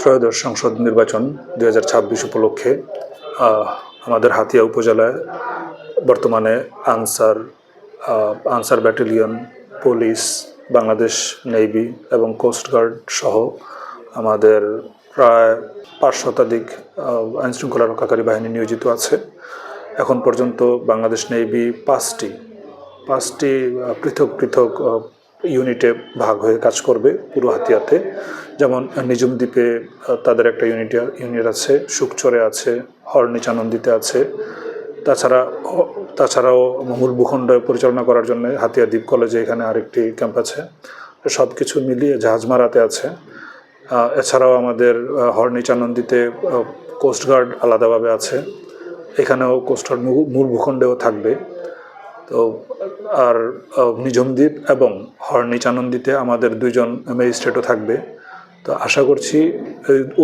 ত্রয়োদশ সংসদ নির্বাচন দু হাজার ছাব্বিশ উপলক্ষে আমাদের হাতিয়া উপজেলায় বর্তমানে Ansar Ansar battalion, police, Bangladesh navy এবং কোস্টগার্ড সহ আমাদের প্রায় পাঁচ শতাধিক আইন শৃঙ্খলা রক্ষাকারী বাহিনী নিয়োজিত আছে। এখন পর্যন্ত বাংলাদেশ নেভি পাঁচটি পাঁচটি পৃথক পৃথক ইউনিটে ভাগ হয়ে কাজ করবে পুরো হাতিয়াতে। যেমন, নিজুম দ্বীপে তাদের একটা ইউনিট ইউনিট আছে সুকচরে আছে হরনিচানন্দিতে আছে। তাছাড়া তাছাড়াও মূল ভূখণ্ড পরিচালনা করার জন্য হাতিয়া দ্বীপ কলেজে এখানে আরেকটি ক্যাম্প আছে। সব কিছু মিলিয়ে জাহাজমারাতে আছে। এছাড়াও আমাদের হরনিচানন্দিতে কোস্টগার্ড আলাদাভাবে আছে। এখানেও কোস্টগার্ড মূল ভূখণ্ডেও থাকবে। তো আর আহ, নিঝুম দ্বীপ এবং হরনিচানন্দিতে আমাদের দুইজন ম্যাজিস্ট্রেটও থাকবে। তো আশা করছি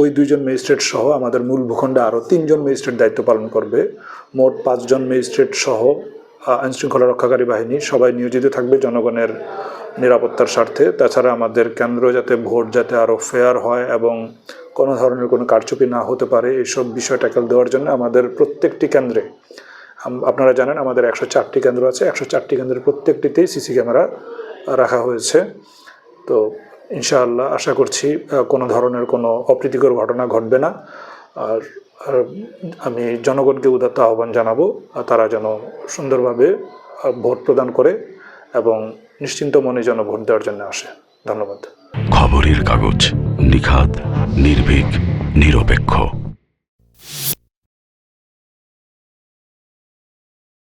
ওই দুইজন ম্যাজিস্ট্রেট সহ আমাদের মূল ভূখণ্ডে আরও তিনজন ম্যাজিস্ট্রেট দায়িত্ব পালন করবে। মোট পাঁচজন ম্যাজিস্ট্রেট সহ আইনশৃঙ্খলা রক্ষাকারী বাহিনী সবাই নিয়োজিত থাকবে জনগণের নিরাপত্তার স্বার্থে। তাছাড়া আমাদের কেন্দ্র যাতে ভোট যাতে আরও ফেয়ার হয় এবং কোনো ধরনের কোনো কারচুপি না হতে পারে এইসব বিষয় ট্যাকেল দেওয়ার জন্য আমাদের প্রত্যেকটি কেন্দ্রে আপনারা জানেন আমাদের একশো চারটি কেন্দ্র আছে। একশো চারটি কেন্দ্রের প্রত্যেকটিতেই সিসি ক্যামেরা রাখা হয়েছে। তো ইনশাআল্লাহ আশা করছি কোনো ধরনের কোনো অপ্রীতিকর ঘটনা ঘটবে না। আর আমি জনগণকে উদাত্ত আহ্বান জানাব তারা যেন সুন্দরভাবে ভোট প্রদান করে এবং নিশ্চিন্ত মনে যেন ভোট দেওয়ার জন্য আসে। ধন্যবাদ। খবরের কাগজ নিখাত নির্ভীক, নিরপেক্ষ।